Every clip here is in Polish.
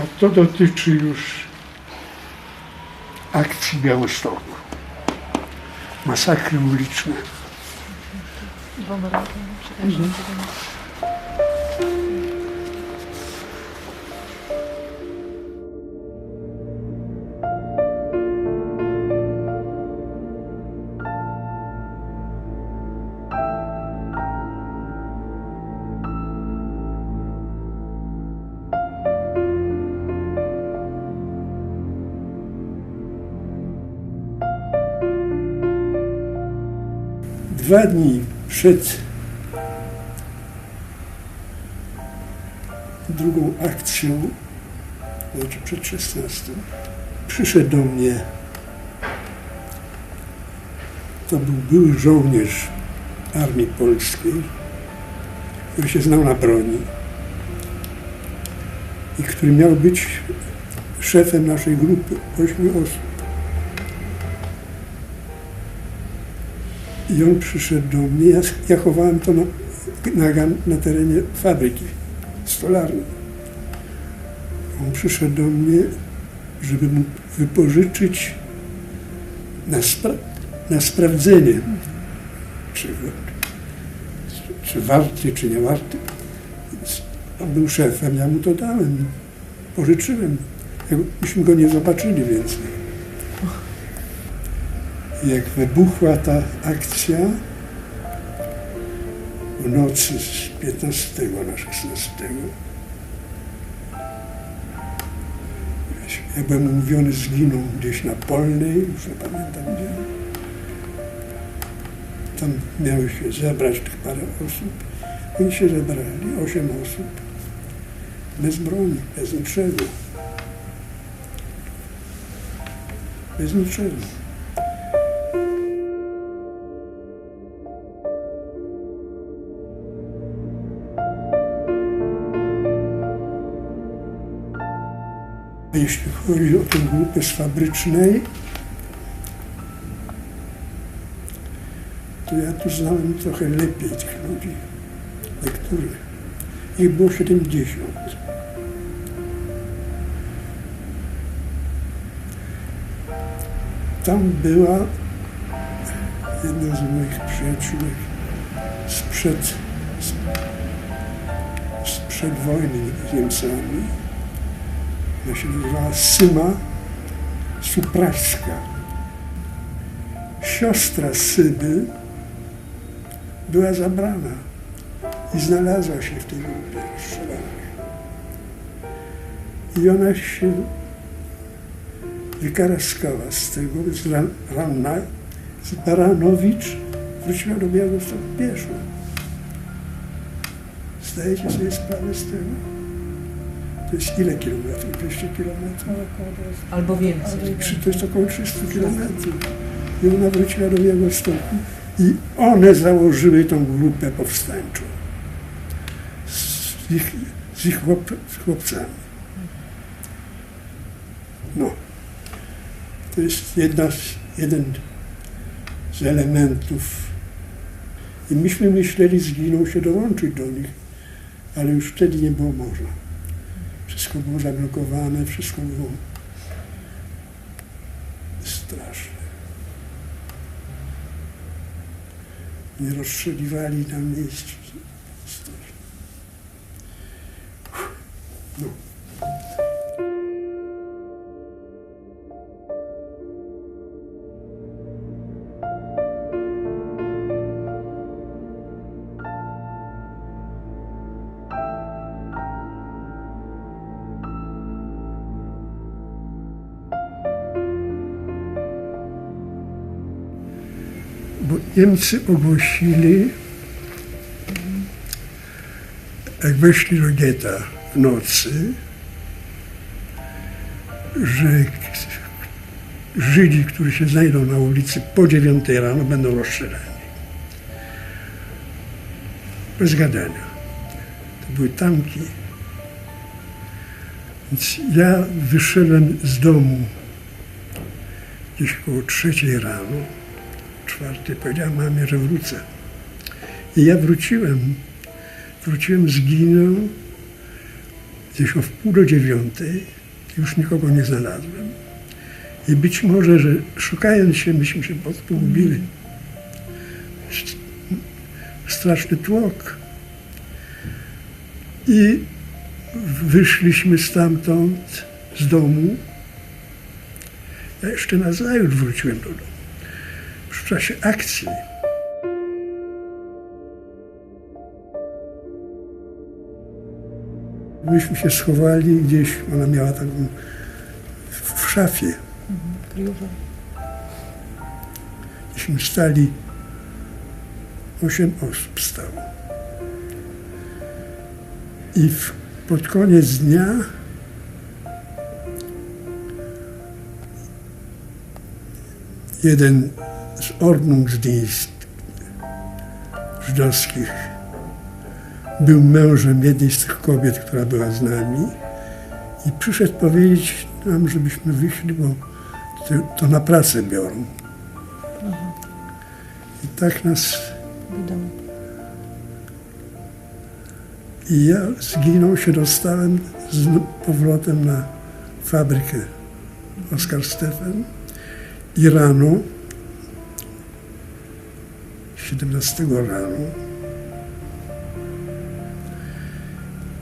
A to dotyczy już akcji Białegostoku. Masakry uliczne. Dwa dni przed drugą akcją, znaczy przed 16, przyszedł do mnie, to był były żołnierz Armii Polskiej, który się znał na broni i który miał być szefem naszej grupy ośmiu osób. I on przyszedł do mnie, ja, ja chowałem to na, na, na terenie fabryki stolarnej. On przyszedł do mnie, żeby mu wypożyczyć na, spra- na sprawdzenie, czy, czy warty, czy nie warty. On był szefem, ja mu to dałem, pożyczyłem. Myśmy go nie zobaczyli więcej. Jak wybuchła ta akcja w nocy z 15 na 16, jak byłem umówiony, zginął gdzieś na Polnej, już nie pamiętam gdzie. Tam miały się zebrać tych parę osób. Oni się zebrali, osiem osób, bez broni, bez niczego. Bez niczego. Jeśli chodzi o tę grupę z fabrycznej, to ja tu znałem trochę lepiej tych ludzi, niektórych. Ich było 70. Tam była jedna z moich przyjaciółek sprzed, sprzed wojny z Niemcami. Ona się nazywała Syma Supraśska. Siostra Syby była zabrana i znalazła się w tej grupie rozstrzelanych. I ona się wykaraskała z tego, ran, ranna, Baranowicz wróciła do Białegostoku pieszo. Zdajecie sobie sprawę z tego? To jest ile kilometrów? 200 kilometrów? Albo więcej. Trzy- To jest około 300 kilometrów. I ona wróciła do Białegostoku. I one założyły tą grupę powstańczą. Z ich, z ich chłop, z chłopcami. No. To jest jedna, jeden z elementów. I myśmy myśleli, zginął się dołączyć do nich, ale już wtedy nie było można. Wszystko było zablokowane, wszystko było straszne. Nie rozstrzeliwali na miejscu. Straszne. No. Niemcy ogłosili, jak weszli do getta w nocy, że Żydzi, którzy się znajdą na ulicy po dziewiątej rano, będą rozstrzelani. Bez gadania. To były tanki. Więc ja wyszedłem z domu gdzieś około trzeciej rano czwarty, powiedziałem mamie, że wrócę. I ja wróciłem. Wróciłem, zginął. Gdzieś o wpół do dziewiątej już nikogo nie znalazłem. I być może, że szukając się, myśmy się podpogubili. Straszny tłok. I wyszliśmy stamtąd, z domu. Ja jeszcze na zajutrz wróciłem do domu. Czasie akcji. Myśmy się schowali gdzieś, ona miała taką w, szafie. Kryjówka. Myśmy stali, osiem osób stało. I w, pod koniec dnia jeden z Ordnungsdienst żydowskich był mężem jednej z tych kobiet, która była z nami i przyszedł powiedzieć nam, żebyśmy wyszli, bo to, na pracę biorą. I tak nas. I ja z giną się dostałem z powrotem na fabrykę Oskar Stefan i rano, 17 rano,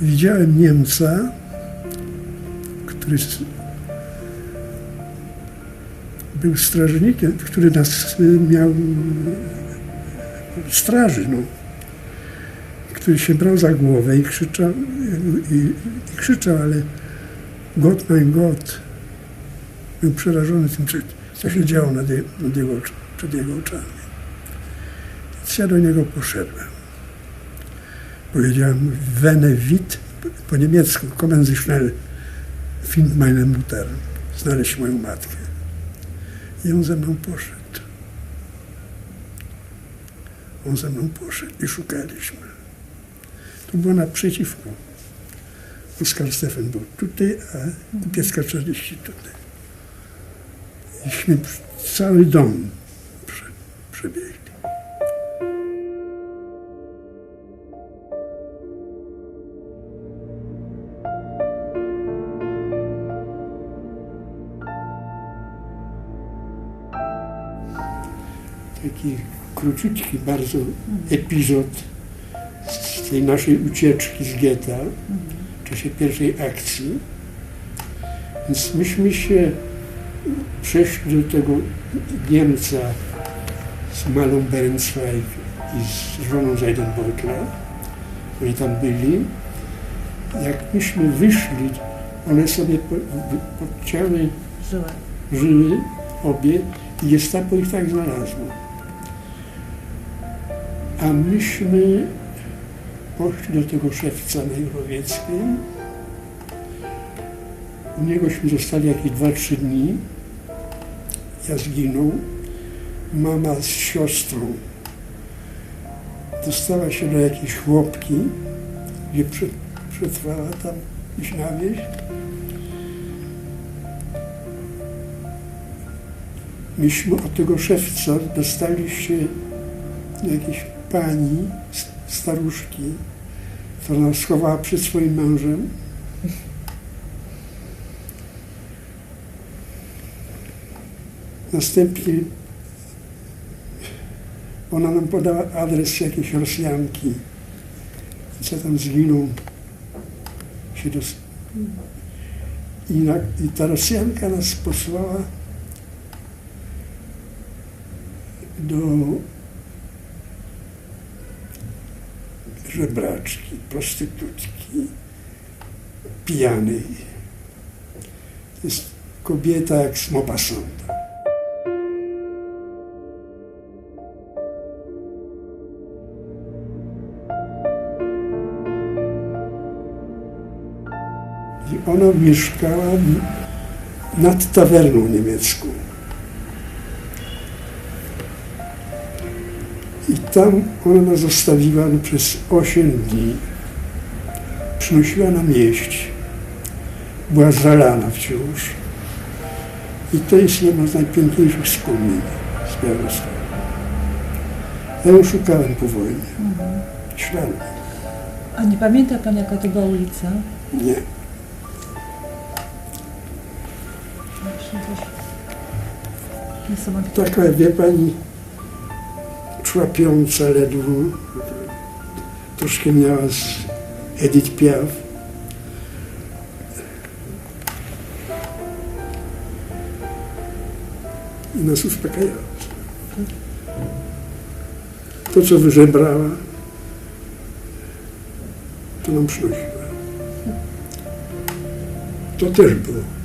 widziałem Niemca, który był strażnikiem, który nas y, miał w straży, no który się brał za głowę i krzyczał, i, i krzyczał ale Gott, mein Gott. Był przerażony tym, co- się działo nad, nad jego, przed jego oczami. Ja do niego poszedłem. Powiedziałem Wene wit, po niemiecku, kommen Sie schnell, find meine Mutter, znaleźć moją matkę. I on ze mną poszedł. On ze mną poszedł i szukaliśmy. To było naprzeciwko. Oskar Stefan był tutaj, a Kupiecka 40 tutaj. Iśmy cały dom prze, przebiegli. Taki króciutki bardzo epizod z tej naszej ucieczki z getta w czasie pierwszej akcji. Więc myśmy się przeszli do tego Niemca z Malą Berenzweig i z żoną Seidenbeutler. Oni tam byli. Jak myśmy wyszli, one sobie po- wy- podcięły Żyła. żyły obie i gestapo ich tak znalazło. A myśmy poszli do tego szewca na Jurowieckiej. U niegośmy zostali jakieś 2-3 dni. Ja zginął. Mama z siostrą dostała się do jakiejś chłopki, gdzie prze- przetrwała tam gdzieś na wieś. myśmy od tego szewca dostali się do jakiejś pani, staruszki, która nas schowała przed swoim mężem. Następnie ona nam podała adres jakiejś Rosjanki, co tam zginął. Się dos... I, na... I ta Rosjanka nas posłała do żebraczki, prostytutki, pijanej. Jest kobieta jak z Maupassanta. I ona mieszkała nad tawerną niemiecką. Tam ona zostawiła przez 8 dni. Przynosiła nam jeść. Była zalana wciąż. I to jest jedno z najpiękniejszych wspomnień z Białegostoku. Ja ją szukałem po wojnie. Mhm. A nie pamięta Pan, jaka to była ulica? Nie. Taka, wie Pani, człapiąca ledwo. Troszkę miała z Edith Piaf. I nas uspokajała. To, co wyżebrała, to nam przynosiła. To też było.